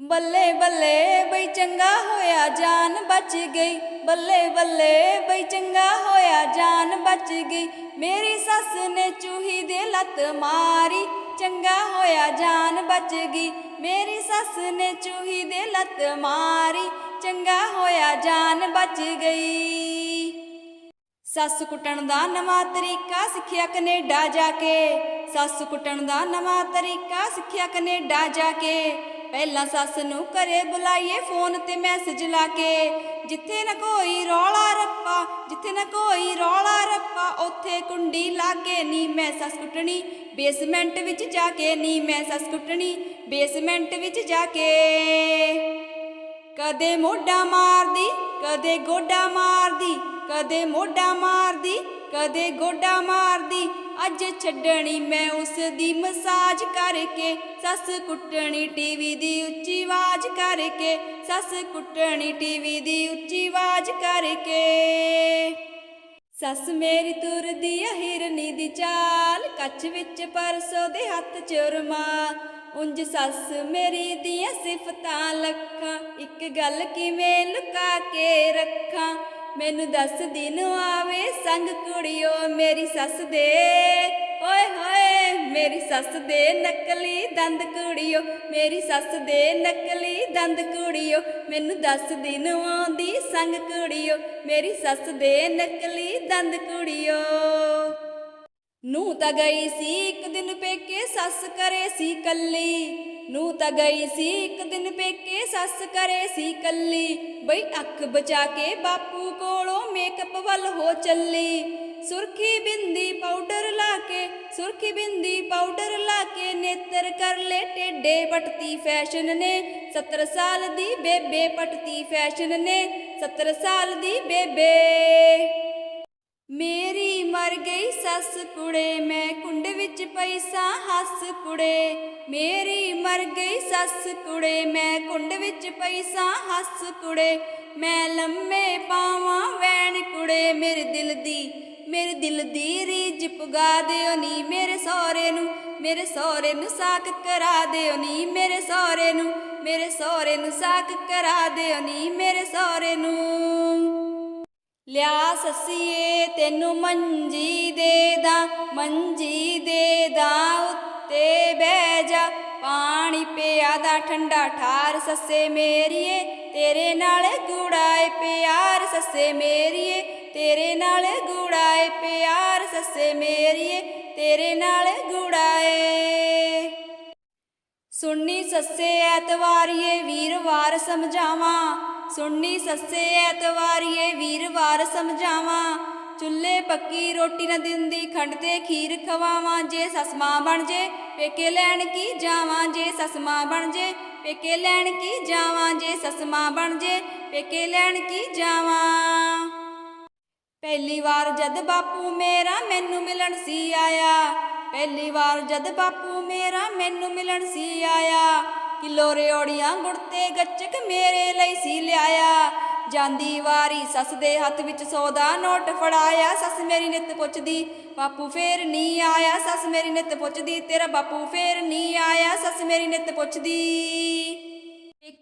ਬੱਲੇ ਬੱਲੇ ਬਈ ਚੰਗਾ ਹੋਇਆ ਜਾਨ ਬਚ ਗਈ। ਬੱਲੇ ਬੱਲੇ ਬਈ ਚੰਗਾ ਹੋਇਆ ਜਾਨ ਬਚ ਗਈ। ਮੇਰੀ ਸੱਸ ਨੇ ਚੂਹੀ ਦੇ ਲੱਤ ਮਾਰੀ। ਚੰਗਾ ਹੋਇਆ ਜਾਨ ਬਚ ਗਈ। ਮੇਰੀ ਸੱਸ ਨੇ ਚੂਹੀ ਦੇ ਲੱਤ ਮਾਰੀ। ਚੰਗਾ ਹੋਇਆ ਜਾਨ ਬਚ ਗਈ। ਸੱਸ ਕੁੱਟਣ ਦਾ ਨਵਾਂ ਤਰੀਕਾ ਸਿੱਖਿਆ ਕੈਨੇਡਾ ਜਾ ਕੇ। ਸੱਸ ਕੁੱਟਣ ਦਾ ਨਵਾਂ ਤਰੀਕਾ ਸਿੱਖਿਆ ਕੈਨੇਡਾ ਜਾ ਕੇ। ਪਹਿਲਾਂ ਸੱਸ ਨੂੰ ਘਰੇ ਬੁਲਾਈਏ ਫੋਨ ਤੇ ਮੈਸੇਜ ਲਾ ਕੇ। ਜਿੱਥੇ ਨਾ ਕੋਈ ਰੌਲਾ ਰੱਪਾ, ਜਿੱਥੇ ਨਾ ਕੋਈ ਰੌਲਾ ਰੱਪਾ, ਉੱਥੇ ਕੁੰਡੀ ਲਾ ਕੇ ਨੀ ਮੈਂ ਸੱਸ ਕੁੱਟਣੀ। ਬੇਸਮੈਂਟ ਵਿੱਚ ਜਾ ਕੇ ਨੀ ਮੈਂ ਸੱਸ ਕੁੱਟਣੀ। ਬੇਸਮੈਂਟ ਵਿੱਚ ਜਾ ਕੇ। ਕਦੇ ਮੋਢਾ ਮਾਰਦੀ, ਕਦੇ ਗੋਡਾ ਮਾਰਦੀ, ਕਦੇ ਮੋਢਾ ਮਾਰਦੀ ਕਦੇ ਗੋਡਾ ਮਾਰਦੀ, ਅੱਜ ਛੱਡਣੀ ਮੈਂ ਉਸ ਦੀ ਮਸਾਜ ਕਰਕੇ। ਸੱਸ ਕੁੱਟਣੀ ਟੀਵੀ ਦੀ ਉੱਚੀ ਆਵਾਜ਼ ਕਰਕੇ। ਸੱਸ ਕੁੱਟਣੀ ਟੀਵੀ ਦੀ ਉੱਚੀ ਆਵਾਜ਼ ਕਰਕੇ। ਸੱਸ ਮੇਰੀ ਤੁਰਦੀ ਆ ਹਿਰਨੀ ਦੀ ਚਾਲ ਕੱਚ ਵਿੱਚ ਪਰਸੋ ਦੇ ਹੱਥ ਚੁਰਮਾ। ਉਂਝ ਸੱਸ ਮੇਰੀ ਦੀਆਂ ਸਿਫਤਾਂ ਲੱਖਾਂ, ਇੱਕ ਗੱਲ ਕਿਵੇਂ ਲੁਕਾ ਕੇ ਰੱਖਾਂ? ਮੈਨੂੰ ਦੱਸ ਦਿਨ ਆਵੇ ਸੰਗ ਕੁੜੀਓ ਮੇਰੀ ਸੱਸ ਦੇ। ਓਏ ਹੋਏ, ਮੇਰੀ ਸੱਸ ਦੇ ਨਕਲੀ ਦੰਦ ਕੁੜੀਓ, ਮੇਰੀ ਸੱਸ ਦੇ ਨਕਲੀ ਦੰਦ ਕੁੜੀਓ, ਮੈਨੂੰ ਦੱਸ ਦਿਨ ਆਉਂਦੀ ਸੰਗ ਕੁੜੀਓ, ਮੇਰੀ ਸੱਸ ਦੇ ਨਕਲੀ ਦੰਦ ਕੁੜੀਓ। ਨੂੰ ਤਾਂ ਗਈ ਸੀ, ਇੱਕ ਦਿਨ ਪੇਕੇ ਸੱਸ ਕਰੇ ਸੀ ਕੱਲੀ। ਨੂੰ ਤਾਂ ਗਈ ਸੀ, ਇੱਕ ਦਿਨ ਪੇਕੇ ਸੱਸ ਕਰੇ ਸੀ ਕੱਲੀ। ਬਈ ਅੱਖ ਬਚਾ ਕੇ ਬਾਪੂ ਕੋਲੋਂ ਮੇਕਅਪ ਵੱਲ ਹੋ ਚੱਲੀ। ਸੁਰਖੀ ਬਿੰਦੀ ਪਾਊਡਰ ਲਾ ਕੇ, ਸੁਰਖੀ ਬਿੰਦੀ ਪਾਊਡਰ ਲਾ ਕੇ ਨੇਤਰ ਕਰ ਲੈ ਟੇਡੇ ਪਟਤੀ ਫੈਸ਼ਨ ਨੇ। 70 ਸਾਲ ਦੀ ਬੇਬੇ ਪਟਤੀ ਫੈਸ਼ਨ ਨੇ 70 ਸਾਲ ਦੀ ਬੇਬੇ। ਮੇਰੀ ਮਰ ਗਈ ਸੱਸ ਕੁੜੇ, ਮੈਂ ਕੁੰਡ ਵਿੱਚ ਪੈਸਾ ਹੱਸ ਕੁੜੇ। ਮੇਰੀ ਮਰ ਗਈ ਸੱਸ ਕੁੜੇ, ਮੈਂ ਕੁੰਡ ਵਿੱਚ ਪੈਸਾ ਹੱਸ ਕੁੜੇ। ਮੈਂ ਲੰਮੇ ਪਾਵਾਂ ਵੈਣ ਕੁੜੇ, ਮੇਰੇ ਦਿਲ ਦੀ, ਮੇਰੇ ਦਿਲ ਦੀ ਰੀਝ ਪੁਗਾ ਦਿਓ ਨੀ ਮੇਰੇ ਸਹੁਰੇ ਨੂੰ, ਮੇਰੇ ਸਹੁਰੇ ਨੂੰ ਸਾਕ ਕਰਾ ਦਿਓ ਨੀ ਮੇਰੇ ਸਹੁਰੇ ਨੂੰ, ਮੇਰੇ ਸਹੁਰੇ ਨੂੰ ਸਾਕ ਕਰਾ ਦਿਓ ਨੀ ਮੇਰੇ ਸਹੁਰੇ ਨੂੰ। ਲਿਆ ਸੱਸੀਏ, ਤੈਨੂੰ ਮੰਜੀ ਦੇ ਦਾ, ਮੰਜੀ ਦੇ ਦਾ ਉੱਤੇ ਬਹਿ ਜਾ। ਪਾਣੀ ਪਿਆ ਦਾ ਠੰਡਾ ਠਾਰ ਸੱਸੇ ਮੇਰੀਏ, ਤੇਰੇ ਨਾਲ ਗੂੜਾਏ ਪਿਆਰ ਸੱਸੇ ਮੇਰੀਏ, ਤੇਰੇ ਨਾਲ ਗੁੜਾਏ ਪਿਆਰ ਸੱਸੇ ਮੇਰੀਏ, ਤੇਰੇ ਨਾਲ ਗੁੜਾਏ। ਸੁਣਨੀ ਸੱਸੇ ਐਤਵਾਰੀਏ ਵੀਰਵਾਰ ਸਮਝਾਵਾਂ, ਸੁਣਨੀ ਸੱਸੇ ਐਤਵਾਰੀਏ ਵੀਰਵਾਰ ਸਮਝਾਵਾਂ। ਚੁੱਲ੍ਹੇ ਪੱਕੀ ਰੋਟੀ ਨਾ ਦਿੰਦੀ, ਖੰਡ ਤੇ ਖੀਰ ਖਵਾਵਾਂ, ਜੇ ਸੱਸ ਬਣ ਜੇ ਪੇਕੇ ਲੈਣ ਕੀ ਜਾਵਾਂ ਜੇ ਸਸਮਾ ਬਣ ਜੇ? ਪੇਕੇ ਲੈਣ ਕੀ ਜਾਵਾਂ ਜੇ ਸਸਮਾ ਬਣ ਜੇ? ਪੇਕੇ ਲੈਣ ਕੀ ਜਾਵਾਂ? ਪਹਿਲੀ ਵਾਰ ਜਦ ਬਾਪੂ ਮੇਰਾ ਮੈਨੂੰ ਮਿਲਣ ਸੀ ਆਇਆ। ਪਹਿਲੀ ਵਾਰ ਜਦ ਬਾਪੂ ਮੇਰਾ ਮੈਨੂੰ ਮਿਲਣ ਸੀ ਆਇਆ। ਕਿਲੋ ਰਿਓੜੀਆਂ ਗੁੜਤੇ ਗੱਚਕ ਮੇਰੇ ਲਈ ਸੀ ਲਿਆਇਆ। ਜਾਂਦੀ ਵਾਰੀ ਸੱਸ ਦੇ ਹੱਥ ਵਿੱਚ ਸੌ ਦਾ ਨੋਟ ਫੜਾਇਆ। ਸੱਸ ਮੇਰੀ ਨਿੱਤ ਪੁੱਛਦੀ, ਬਾਪੂ ਫੇਰ ਨਹੀਂ ਆਇਆ? ਸੱਸ ਮੇਰੀ ਨਿੱਤ ਪੁੱਛਦੀ, ਤੇਰਾ ਬਾਪੂ ਫੇਰ ਨਹੀਂ ਆਇਆ? ਸੱਸ ਮੇਰੀ ਨਿੱਤ ਪੁੱਛਦੀ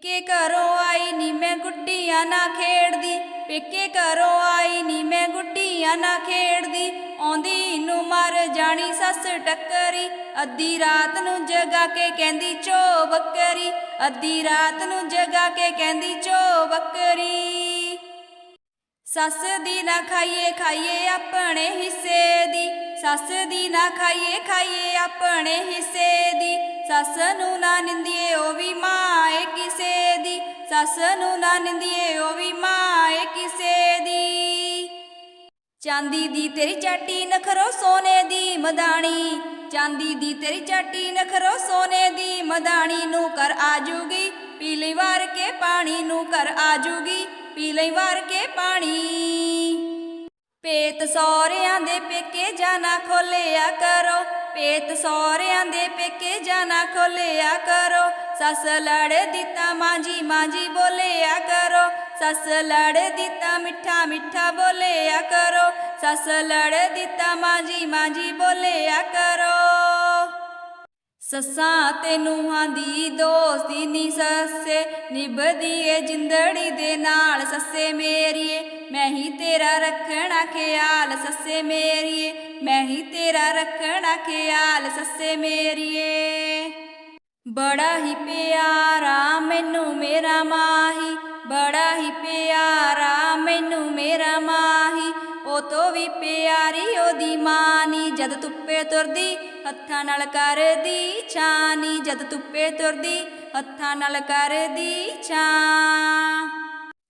ਪੇਕੇ ਘਰੋਂ ਆਈ ਨੀ ਮੈਂ ਗੁੱਡੀਆਂ ਨਾ ਖੇਡਦੀ, ਪੇਕੇ ਘਰੋਂ ਆਈ ਨੀ ਮੈਂ ਗੁੱਡੀਆਂ ਨਾ ਖੇਡਦੀ। ਆਉਂਦੀ ਨੂੰ ਮਰ ਜਾਣੀ ਸੱਸ ਟੱਕਰੀ, ਅੱਧੀ ਰਾਤ ਨੂੰ ਜਗਾ ਕੇ ਕਹਿੰਦੀ ਚੋ ਬੱਕਰੀ, ਅੱਧੀ ਰਾਤ ਨੂੰ ਜਗਾ ਕੇ ਕਹਿੰਦੀ ਚੋ ਬੱਕਰੀ। ਸੱਸ ਦੀ ਨਾ ਖਾਈਏ ਖਾਈਏ ਆਪਣੇ ਹਿੱਸੇ ਦੀ ਸੱਸ ਦੀ ਨਾ ਖਾਈਏ ਖਾਈਏ ਆਪਣੇ ਹਿੱਸੇ ਦੀ। ਸੱਸ ਨੂੰ ਨਾ ਨਿੰਦੀਏ, ਉਹ ਵੀ ਮਾਂ ਕਿਸੇ ਦੀ। ਸੱਸ ਨੂੰ ਨਾ ਨਿੰਦੀਏ, ਉਹ ਵੀ ਮਾਂ ਕਿਸੇ ਦੀ। ਚਾਂਦੀ ਦੀ ਤੇਰੀ ਚਾਟੀ, ਨਖਰੋ ਸੋਨੇ ਦੀ ਮਦਾਣੀ। ਚਾਂਦੀ ਦੀ ਤੇਰੀ ਚਾਟੀ, ਨਖਰੋ ਸੋਨੇ ਦੀ ਮਦਾਣੀ। ਨੂੰ ਕਰ ਆਜੂਗੀ ਪੀਲੀ ਵਾਰ ਕੇ ਪਾਣੀ। ਨੂੰ ਕਰ ਆਜੂਗੀ ਪੀ ਵਾਰ ਕੇ ਪਾਣੀ। ਪੇਤ ਸੌਰਿਆਂ ਦੇ ਪੇਕੇ ਜਾਣਾ ਖੋਲਿਆ ਕਰੋ, ਪੇਤ ਸੌਰਿਆਂ ਦੇ ਪੇਕੇ ਜਾਣਾ ਖੋਲਿਆ ਕਰੋ, ਸੱਸ ਲੜ ਦਿੱਤਾ ਮਾਂਜੀ ਮਾਂਜੀ ਬੋਲਿਆ ਕਰੋ, ਸੱਸ ਲੜ ਦਿੱਤਾ ਮਿੱਠਾ ਮਿੱਠਾ ਬੋਲਿਆ ਕਰੋ, ਸੱਸ ਲੜ ਦਿੱਤਾ ਮਾਂਜੀ ਮਾਂਜੀ ਬੋਲਿਆ ਕਰੋ। ਸੱਸਾਂ ਤੇ ਨੂਹਾਂ ਦੀ ਦੋਸਤੀ ਨੀ ਸੱਸੇ ਨਿਭਦੀ ਏ ਜਿੰਦੜੀ ਦੇ ਨਾਲ। ਸੱਸੇ ਮੇਰੀਏ, ਮੈਂ ਹੀ ਤੇਰਾ ਰੱਖਣਾ ਖਿਆਲ। ਸੱਸੇ ਮੇਰੀਏ, ਮੈਂ ਹੀ ਤੇਰਾ ਰੱਖਣਾ ਖਿਆਲ। ਸੱਸੇ ਮੇਰੀਏ, ਬੜਾ ਹੀ ਪਿਆਰਾ ਮੈਨੂੰ ਮੇਰਾ ਮਾਹੀ। ਬੜਾ ਹੀ ਪਿਆਰਾ ਮੈਨੂੰ ਮੇਰਾ ਮਾਹੀ। ਤੋਂ ਵੀ ਪਿਆਰੀ ਉਹਦੀ ਮਾਂ ਨੀ ਜਦ ਧੁੱਪੇ ਤੁਰਦੀ, ਹੱਥਾਂ ਨਾਲ ਕਰਦੀ ਛਾਨੀ। ਜਦ ਧੁੱਪੇ ਤੁਰਦੀ, ਹੱਥਾਂ ਨਾਲ ਕਰਦੀ ਛਾਂ।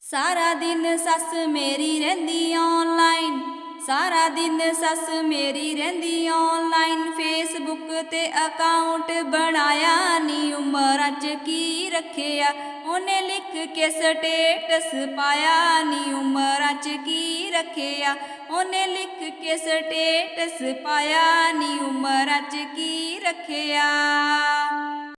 ਸਾਰਾ ਦਿਨ ਸੱਸ ਮੇਰੀ ਰਹਿੰਦੀ ਆਨਲਾਈਨ ਸਾਰਾ ਦਿਨ ਸੱਸ ਮੇਰੀ ਰਹਿੰਦੀ ਆਨਲਾਈਨ ਫੇਸਬੁੱਕ ਤੇ ਅਕਾਊਂਟ ਬਣਾਇਆ ਨੀ, ਉਮਰਾਂ ਚ ਕੀ ਰੱਖਿਆ? ਉਹਨੇ ਲਿਖ ਕੇ ਸਟੇਟਸ ਪਾਇਆ ਨੀ, ਉਮਰਾਂ ਚ ਕੀ ਰੱਖਿਆ? ਉਹਨੇ ਲਿਖ ਕੇ ਸਟੇਟਸ ਪਾਇਆ ਨੀ, ਉਮਰਾਂ ਚ ਕੀ ਰੱਖਿਆ?